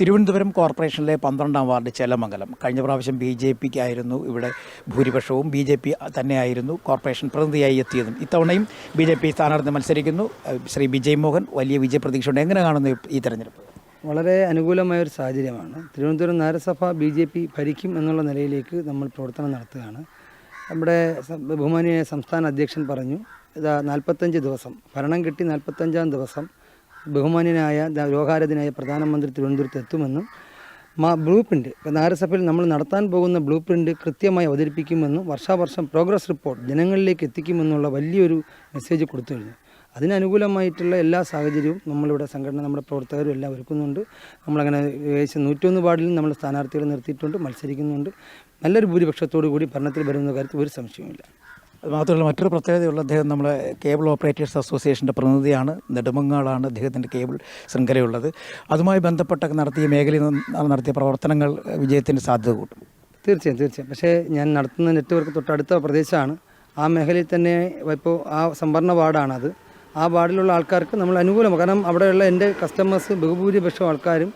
തിരുവനന്തപുരം കോർപ്പറേഷനിലെ പന്ത്രണ്ടാം വാർഡ് ചെലമംഗലം. കഴിഞ്ഞ പ്രാവശ്യം ബി ജെ പിക്ക് ആയിരുന്നു ഇവിടെ ഭൂരിപക്ഷവും. ബി ജെ പി തന്നെയായിരുന്നു കോർപ്പറേഷൻ പ്രതിനിധിയായി എത്തിയതും. ഇത്തവണയും ബി ജെ പി സ്ഥാനാർത്ഥി മത്സരിക്കുന്നു. ശ്രീ വിജയ് മോഹൻ വലിയ വിജയപ്രതീക്ഷയുണ്ട് എങ്ങനെ കാണുന്നു ഈ- തെരഞ്ഞെടുപ്പ്? വളരെ അനുകൂലമായ ഒരു സാഹചര്യമാണ്. തിരുവനന്തപുരം നഗരസഭ ബി ജെ പി ഭരിക്കും എന്നുള്ള നിലയിലേക്ക് നമ്മൾ പ്രവർത്തനം നടത്തുകയാണ്. നമ്മുടെ ബഹുമാനിയായ സംസ്ഥാന അധ്യക്ഷൻ പറഞ്ഞു ഇതാ നാൽപ്പത്തഞ്ച് ദിവസം ഭരണം കിട്ടി നാൽപ്പത്തഞ്ചാം ദിവസം ബഹുമാന്യനായ ലോകാരാധനായ പ്രധാനമന്ത്രി തിരുവനന്തപുരത്ത് എത്തുമെന്നും മാ ബ്ലൂ പ്രിന്റ് നഗരസഭയിൽ നമ്മൾ നടത്താൻ പോകുന്ന ബ്ലൂ പ്രിന്റ് കൃത്യമായി അവതരിപ്പിക്കുമെന്നും വർഷാവർഷം പ്രോഗ്രസ് റിപ്പോർട്ട് ജനങ്ങളിലേക്ക് എത്തിക്കുമെന്നുള്ള വലിയൊരു മെസ്സേജ് കൊടുത്തു കഴിഞ്ഞു അതിനനുകൂലമായിട്ടുള്ള എല്ലാ സാഹചര്യവും നമ്മളിവിടെ സംഘടന നമ്മുടെ പ്രവർത്തകരും എല്ലാം ഒരുക്കുന്നുണ്ട്. നമ്മളങ്ങനെ ഏകദേശം നൂറ്റൊന്ന് വാർഡിലും നമ്മൾ സ്ഥാനാർത്ഥികളെ നിർത്തിയിട്ടുണ്ട് മത്സരിക്കുന്നുണ്ട്. നല്ലൊരു ഭൂരിപക്ഷത്തോടു കൂടി ഭരണത്തിൽ വരുന്ന കാര്യത്തിൽ ഒരു സംശയവുമില്ല. അത് മാത്രമല്ല മറ്റൊരു പ്രത്യേകതയുള്ള അദ്ദേഹം നമ്മളെ കേബിൾ ഓപ്പറേറ്റേഴ്സ് അസോസിയേഷന്റെ പ്രതിനിധിയാണ്. നെടുമങ്ങാളാണ് അദ്ദേഹത്തിന്റെ കേബിൾ ശൃംഖലയുള്ളത്. അതുമായി ബന്ധപ്പെട്ടൊക്കെ നടത്തിയ മേഖലയിൽ നടത്തിയ പ്രവർത്തനങ്ങൾ വിജയത്തിന് സാധ്യത കൂട്ടും തീർച്ചയായും തീർച്ചയായും. പക്ഷേ ഞാൻ നടത്തുന്ന നെറ്റ്വർക്ക് തൊട്ടടുത്ത പ്രദേശമാണ്. ആ മേഖലയിൽ തന്നെ ഇപ്പോൾ ആ സംഭരണ വാർഡാണത്. ആ വാർഡിലുള്ള ആൾക്കാർക്ക് നമ്മൾ അനുകൂലമാണ് കാരണം അവിടെയുള്ള എന്റെ കസ്റ്റമേഴ്സ് ബഹുഭൂരിപക്ഷം ആൾക്കാരും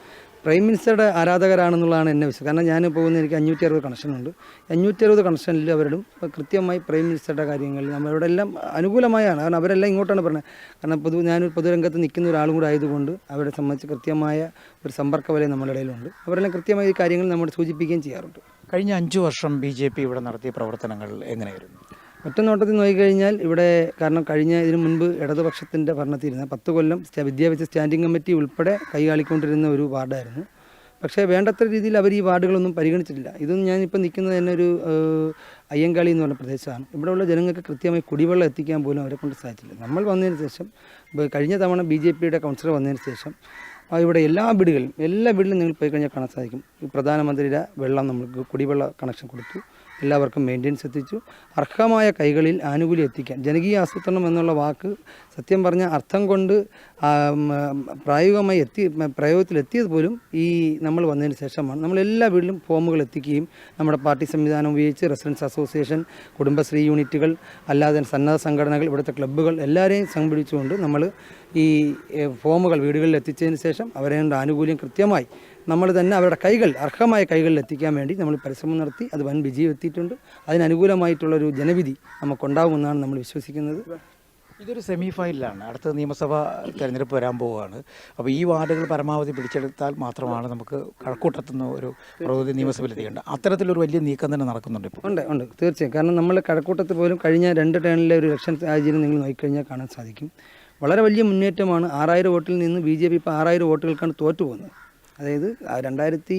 പ്രൈം മിനിസ്റ്ററുടെ ആരാധകരാണെന്നുള്ളതാണ് എന്നെ വിശ്വാസം. കാരണം ഞാൻ പോകുന്ന എനിക്ക് അഞ്ഞൂറ്റി അറുപത് കണക്ഷനുണ്ട് അഞ്ഞൂറ്റി അറുപത് കണക്ഷനിൽ അവരും കൃത്യമായി പ്രൈം മിനിസ്റ്ററുടെ കാര്യങ്ങളിൽ നമ്മളവിടെ എല്ലാം അനുകൂലമായാണ്. കാരണം അവരെല്ലാം ഇങ്ങോട്ടാണ് പറഞ്ഞത്. കാരണം പൊതു ഞാൻ പൊതുരംഗത്ത് നിൽക്കുന്ന ഒരാളും കൂടെ ആയതുകൊണ്ട് അവരെ സംബന്ധിച്ച് കൃത്യമായ ഒരു സമ്പർക്ക വലയം നമ്മുടെ ഇടയിലുണ്ട്. അവരെല്ലാം കൃത്യമായ ഈ കാര്യങ്ങൾ നമ്മൾ സൂചിപ്പിക്കുകയും ചെയ്യാറുണ്ട്. കഴിഞ്ഞ അഞ്ചു വർഷം ബി ജെ പി ഇവിടെ നടത്തിയ പ്രവർത്തനങ്ങൾ എങ്ങനെയായിരുന്നു? ഒറ്റ നോട്ടത്തിൽ നോക്കിക്കഴിഞ്ഞാൽ ഇവിടെ കാരണം കഴിഞ്ഞ ഇതിനു മുൻപ് ഇടതുപക്ഷത്തിന്റെ ഭരണത്തിരുന്ന പത്ത് കൊല്ലം വിദ്യാഭ്യാസ സ്റ്റാൻഡിംഗ് കമ്മിറ്റി ഉൾപ്പെടെ കൈകാളിക്കൊണ്ടിരുന്ന ഒരു വാർഡായിരുന്നു. പക്ഷേ വേണ്ടത്ര രീതിയിൽ അവർ ഈ വാർഡുകളൊന്നും പരിഗണിച്ചിട്ടില്ല. ഇതൊന്നും ഞാനിപ്പോൾ നിൽക്കുന്നത് തന്നെ ഒരു അയ്യങ്കാളി എന്ന് പറഞ്ഞ പ്രദേശമാണ്. ഇവിടെയുള്ള ജനങ്ങൾക്ക് കൃത്യമായി കുടിവെള്ളം എത്തിക്കാൻ പോലും അവരെ കൊണ്ട് സാധിച്ചില്ല. നമ്മൾ വന്നതിന് ശേഷം കഴിഞ്ഞ തവണ ബി ജെ പിയുടെ കൗൺസിലർ വന്നതിന് ശേഷം ഇവിടെ എല്ലാ വീടുകളിലും എല്ലാ വീടിലും നിങ്ങൾ പോയി കഴിഞ്ഞാൽ കാണാൻ സാധിക്കും. പ്രധാനമന്ത്രിയുടെ വെള്ളം നമ്മൾക്ക് കുടിവെള്ള കണക്ഷൻ കൊടുത്തു. എല്ലാവർക്കും മെയിന്റെനൻസ് എത്തിച്ചു. അർഹമായ കൈകളിൽ ആനുകൂല്യം എത്തിക്കാൻ. ജനകീയ ആസൂത്രണം എന്നുള്ള വാക്ക് സത്യം പറഞ്ഞ അർത്ഥം കൊണ്ട് പ്രായോഗികമായി എത്തി പ്രയോഗത്തിലെത്തിയത് പോലും ഈ നമ്മൾ വന്നതിന് ശേഷമാണ്. നമ്മൾ എല്ലാ വീട്ടിലും ഫോമുകൾ എത്തിക്കുകയും നമ്മുടെ പാർട്ടി സംവിധാനം ഉപയോഗിച്ച് റെസിഡൻസ് അസോസിയേഷൻ കുടുംബശ്രീ യൂണിറ്റുകൾ അല്ലാതെ സന്നദ്ധ സംഘടനകൾ ഇവിടുത്തെ ക്ലബ്ബുകൾ എല്ലാവരെയും സംഘടിപ്പിച്ചുകൊണ്ട് നമ്മൾ ഈ ഫോമുകൾ വീടുകളിൽ എത്തിച്ചതിന് ശേഷം അവരെ ആനുകൂല്യം കൃത്യമായി നമ്മൾ തന്നെ അവരുടെ കൈകൾ അർഹമായ കൈകളിൽ എത്തിക്കാൻ വേണ്ടി നമ്മൾ പരിശ്രമം നടത്തി അത് വൻ വിജയം എത്തിയിട്ടുണ്ട്. അതിനനുകൂലമായിട്ടുള്ളൊരു ജനവിധി നമുക്കുണ്ടാകുമെന്നാണ് നമ്മൾ വിശ്വസിക്കുന്നത്. ഇതൊരു സെമി ഫൈനലാണ് അടുത്ത നിയമസഭാ തെരഞ്ഞെടുപ്പ് വരാൻ പോവുകയാണ്. അപ്പോൾ ഈ വാർഡുകൾ പരമാവധി പിടിച്ചെടുത്താൽ മാത്രമാണ് നമുക്ക് കഴക്കൂട്ടത്തുന്ന ഒരു പ്രകൃതി നിയമസഭയിൽ എത്തിക്കേണ്ടത്. അത്തരത്തിലൊരു വലിയ നീക്കം തന്നെ നടക്കുന്നുണ്ട് ഇപ്പോൾ. ഉണ്ട് ഉണ്ട്. തീർച്ചയായും. കാരണം നമ്മൾ കഴക്കൂട്ടത്ത് പോലും കഴിഞ്ഞ രണ്ട് ടേണിലെ ഒരു ഇലക്ഷൻ സാഹചര്യം നിങ്ങൾ നോക്കിക്കഴിഞ്ഞാൽ കാണാൻ സാധിക്കും. വളരെ വലിയ മുന്നേറ്റമാണ് ആറായിരം വോട്ടിൽ നിന്ന് ബി ജെ പി ഇപ്പോൾ ആറായിരം വോട്ടുകൾക്കാണ് തോറ്റു പോകുന്നത് അതായത് രണ്ടായിരത്തി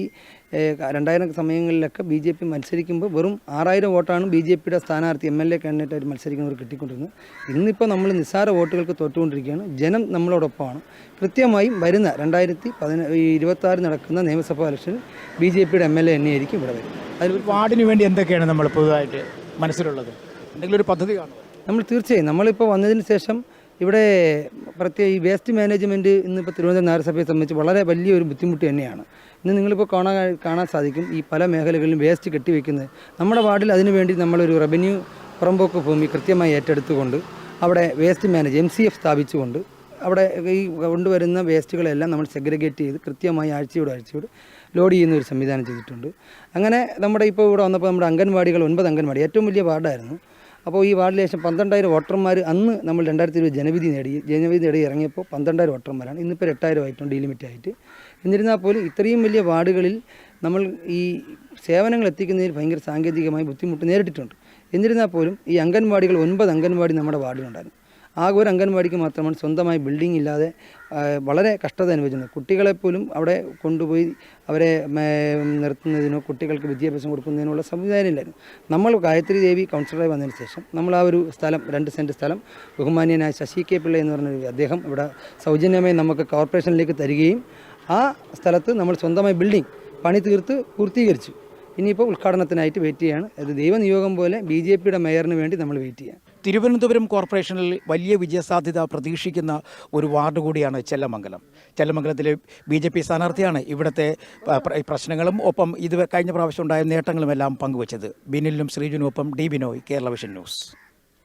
രണ്ടായിരം സമയങ്ങളിലൊക്കെ ബി ജെ പി മത്സരിക്കുമ്പോൾ വെറും ആറായിരം വോട്ടാണ് ബി ജെ പിയുടെ സ്ഥാനാർത്ഥി എം എൽ എ കാൻഡിഡേറ്റായിട്ട് മത്സരിക്കുന്നവർ കിട്ടിക്കൊണ്ടിരുന്നത്. ഇന്നിപ്പോൾ നമ്മൾ നിസ്സാര വോട്ടുകൾക്ക് തോറ്റുകൊണ്ടിരിക്കുകയാണ് ജനം നമ്മളോടൊപ്പമാണ്. കൃത്യമായും വരുന്ന രണ്ടായിരത്തി പതിന ഇരുപത്തി നടക്കുന്ന നിയമസഭാ ഇലക്ഷനിൽ ബി ജെ പിയുടെ എം എൽ എ തന്നെയായിരിക്കും ഇവിടെ വരും അതിൽ വാർഡിന് വേണ്ടി എന്തൊക്കെയാണ് നമ്മൾ പുതുതായിട്ട് മനസ്സിലുള്ളത്? എന്തെങ്കിലും ഒരു പദ്ധതി കാണും നമ്മൾ തീർച്ചയായും നമ്മളിപ്പോൾ വന്നതിന് ശേഷം ഇവിടെ പ്രത്യേക ഈ വേസ്റ്റ് മാനേജ്മെന്റ് ഇന്നിപ്പോൾ തിരുവനന്തപുരം നഗരസഭയെ സംബന്ധിച്ച് വളരെ വലിയൊരു ബുദ്ധിമുട്ട് തന്നെയാണ്. ഇന്ന് നിങ്ങളിപ്പോൾ കാണാൻ കാണാൻ സാധിക്കും ഈ പല മേഖലകളിലും വേസ്റ്റ് കെട്ടിവെക്കുന്നത്. നമ്മുടെ വാർഡിൽ അതിനുവേണ്ടി നമ്മളൊരു റവന്യൂ പുറമ്പോക്ക് ഭൂമി കൃത്യമായി ഏറ്റെടുത്തുകൊണ്ട് അവിടെ waste manage M C F സ്ഥാപിച്ചുകൊണ്ട് അവിടെ ഈ കൊണ്ടുവരുന്ന വേസ്റ്റുകളെല്ലാം നമ്മൾ സെഗ്രിഗേറ്റ് ചെയ്ത് കൃത്യമായി ആഴ്ചയോട് ആഴ്ചയോട് ലോഡ് ചെയ്യുന്ന ഒരു സംവിധാനം ചെയ്തിട്ടുണ്ട്. അങ്ങനെ നമ്മുടെ ഇപ്പോൾ ഇവിടെ വന്നപ്പോൾ നമ്മുടെ അംഗൻവാടികൾ ഒൻപത് അംഗൻവാടി ഏറ്റവും വലിയ വാർഡായിരുന്നു. അപ്പോൾ ഈ വാർഡിൽ ശേഷം പന്ത്രണ്ടായിരം വോട്ടർമാർ അന്ന് നമ്മൾ രണ്ടായിരത്തി ഇരുപത് ജനവിധി നേടി. ജനവിധി നേടി ഇറങ്ങിയപ്പോൾ പന്ത്രണ്ടായിരം വോട്ടർമാരാണ്. ഇന്നിപ്പോൾ എട്ടായിരം ആയിട്ടുണ്ട് ലിമിറ്റ് ആയിട്ട്. എന്നിരുന്നാൽ പോലും ഇത്രയും വലിയ വാർഡുകളിൽ നമ്മൾ ഈ സേവനങ്ങൾ എത്തിക്കുന്നതിൽ ഭയങ്കര സാങ്കേതികമായി ബുദ്ധിമുട്ട് നേരിട്ടിട്ടുണ്ട്. എന്നിരുന്നാൽ പോലും ഈ അംഗൻവാടികൾ ഒൻപത് അംഗൻവാടി നമ്മുടെ വാർഡിലുണ്ടായിരുന്നു. ആകെ ഒരു അംഗൻവാടിക്ക് മാത്രമാണ് സ്വന്തമായി ബിൽഡിംഗ് ഇല്ലാതെ വളരെ കഷ്ടത അനുഭവിക്കുന്നത് കുട്ടികളെപ്പോലും അവിടെ കൊണ്ടുപോയി അവരെ നിർത്തുന്നതിനോ കുട്ടികൾക്ക് വിദ്യാഭ്യാസം കൊടുക്കുന്നതിനുള്ള സംവിധാനം ഇല്ലായിരുന്നു. നമ്മൾ ഗായത്രി ദേവി കൗൺസിലറായി വന്നതിന് ശേഷം നമ്മൾ ആ ഒരു സ്ഥലം രണ്ട് സെന്റ് സ്ഥലം ബഹുമാന്യനായ ശശി കെ പിള്ള എന്ന് പറഞ്ഞ അദ്ദേഹം ഇവിടെ സൗജന്യമായി നമുക്ക് കോർപ്പറേഷനിലേക്ക് തരികയും ആ സ്ഥലത്ത് നമ്മൾ സ്വന്തമായി ബിൽഡിംഗ് പണി തീർത്ത് പൂർത്തീകരിച്ചു. ഇനിയിപ്പോൾ ഉദ്ഘാടനത്തിനായിട്ട് വെയിറ്റ് ചെയ്യുകയാണ് അത് ദൈവനിയോഗം പോലെ ബി ജെ പിയുടെ മേയറിന് വേണ്ടി നമ്മൾ വെയിറ്റ് ചെയ്യാം തിരുവനന്തപുരം കോർപ്പറേഷനിൽ വലിയ വിജയസാധ്യത പ്രതീക്ഷിക്കുന്ന ഒരു വാർഡ് കൂടിയാണ് ചെല്ലമംഗലം. ചെല്ലമംഗലത്തിലെ ബി ജെ പി സ്ഥാനാർത്ഥിയാണ് ഇവിടുത്തെ പ്രശ്നങ്ങളും ഒപ്പം ഇത് കഴിഞ്ഞ പ്രാവശ്യം ഉണ്ടായ നേട്ടങ്ങളുമെല്ലാം പങ്കുവച്ചത്. ബിനിലിനും ശ്രീജുനും ഒപ്പം D Binoy Kerala vision news.